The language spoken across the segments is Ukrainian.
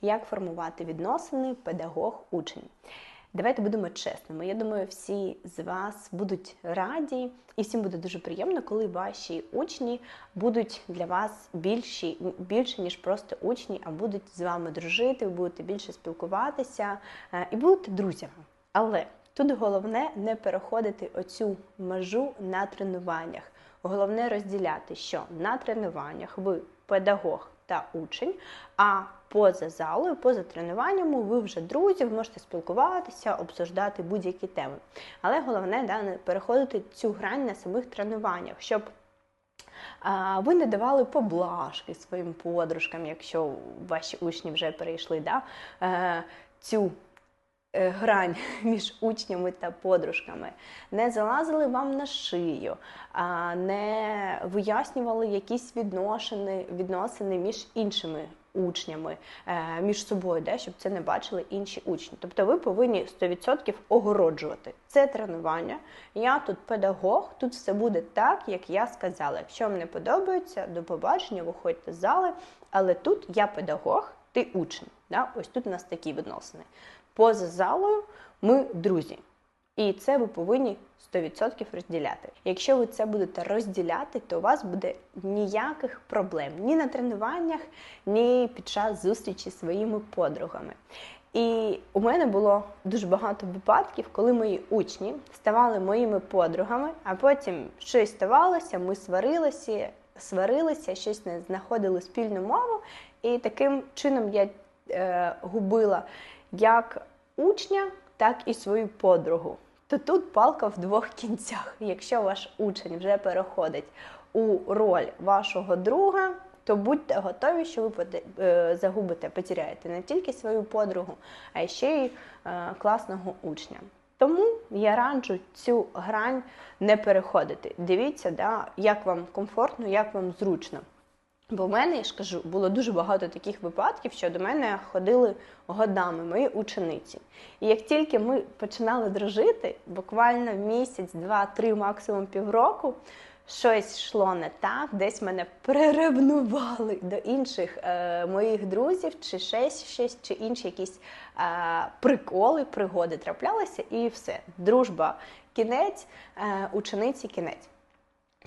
як формувати відносини педагог-учень. Давайте будемо чесними. Я думаю, всі з вас будуть раді, і всім буде дуже приємно, коли ваші учні будуть для вас більші, більше, ніж просто учні, а будуть з вами дружити, ви будете більше спілкуватися е, і будете друзями. Але тут головне не переходити оцю межу на тренуваннях. Головне розділяти, що на тренуваннях ви педагог та учень, а поза залою, поза тренуваннями ви вже друзі, ви можете спілкуватися, обсуждати будь-які теми. Але головне да, не переходити цю грань на самих тренуваннях, щоб ви не давали поблажки своїм подружкам, якщо ваші учні вже перейшли да, е, цю грань між учнями та подружками, не залазили вам на шию, не вияснювали якісь відносини, відносини між іншими учнями, е, між собою, де, щоб це не бачили інші учні. Тобто ви повинні 100% огороджувати. Це тренування. Я тут педагог, тут все буде так, як я сказала. Якщо вам не подобається, до побачення, виходьте з зали, але тут я педагог, ти учень. Да? Ось тут у нас такі відносини поза залою ми друзі. І це ви повинні 100% розділяти. Якщо ви це будете розділяти, то у вас буде ніяких проблем ні на тренуваннях, ні під час зустрічі зі своїми подругами. І у мене було дуже багато випадків, коли мої учні ставали моїми подругами, а потім щось ставалося, ми сварилися, сварилися, щось не знаходили спільну мову, і таким чином я е, губила як учня, так і свою подругу. То тут палка в двох кінцях. Якщо ваш учень вже переходить у роль вашого друга, то будьте готові, що ви е, загубите, потеряєте не тільки свою подругу, а ще й е, класного учня. Тому я раджу цю грань не переходити. Дивіться, да, як вам комфортно, як вам зручно. Бо в мене, я ж кажу, було дуже багато таких випадків, що до мене ходили годами мої учениці. І як тільки ми починали дружити, буквально місяць, два-три, максимум півроку, щось йшло не так, десь мене переревнували до інших е, моїх друзів, чи щось, щось, чи інші якісь е, приколи, пригоди траплялися, і все. Дружба кінець, е, учениці кінець.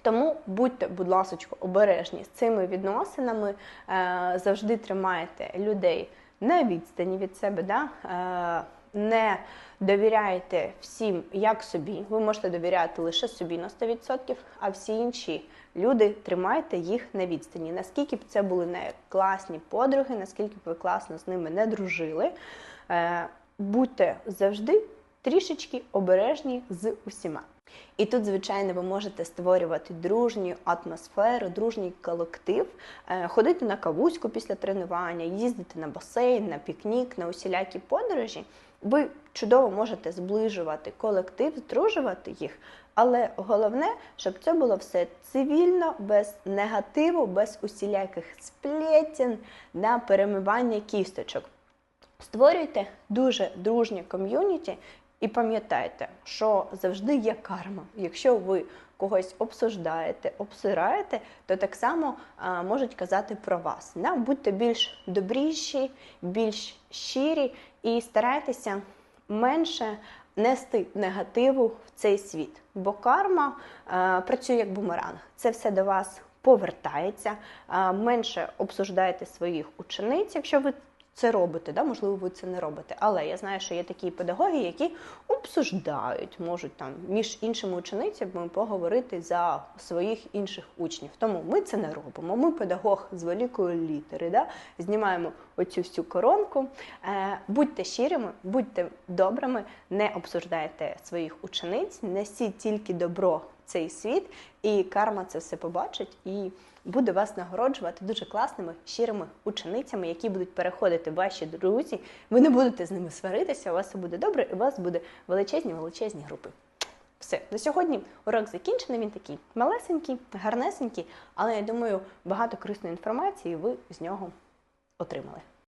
Тому будьте, будь ласка, обережні з цими відносинами, е, завжди тримайте людей на відстані від себе. Да? Е, не довіряйте всім як собі. Ви можете довіряти лише собі на 100%, а всі інші люди тримайте їх на відстані. Наскільки б це були не класні подруги, наскільки б ви класно з ними не дружили, е, будьте завжди трішечки обережні з усіма. І тут, звичайно, ви можете створювати дружню атмосферу, дружній колектив, е, ходити на кавуську після тренування, їздити на басейн, на пікнік, на усілякі подорожі. Ви чудово можете зближувати колектив, здружувати їх. Але головне, щоб це було все цивільно, без негативу, без усіляких сплетен на перемивання кісточок. Створюйте дуже дружнє ком'юніті, і пам'ятайте, що завжди є карма. Якщо ви когось обсуждаєте, обсираєте, то так само а, можуть казати про вас. Да? Будьте більш добріші, більш щирі і старайтеся менше нести негативу в цей світ. Бо карма а, працює як бумеранг. Це все до вас повертається, а, менше обсуждайте своїх учениць, якщо ви це робите, да? можливо, ви це не робите. Але я знаю, що є такі педагоги, які обсуждають, можуть там між іншими ученицями поговорити за своїх інших учнів. Тому ми це не робимо. Ми педагог з великої літери. Да? Знімаємо оцю всю коронку. Е, Будьте щирими, будьте добрими, не обсуждайте своїх учениць, несіть тільки добро цей світ, і карма це все побачить і буде вас нагороджувати дуже класними, щирими ученицями, які будуть переходити ваші друзі. Ви не будете з ними сваритися, у вас все буде добре, і у вас буде величезні, величезні групи. Все, на сьогодні урок закінчений. Він такий малесенький, гарнесенький, але я думаю, багато корисної інформації ви з нього отримали.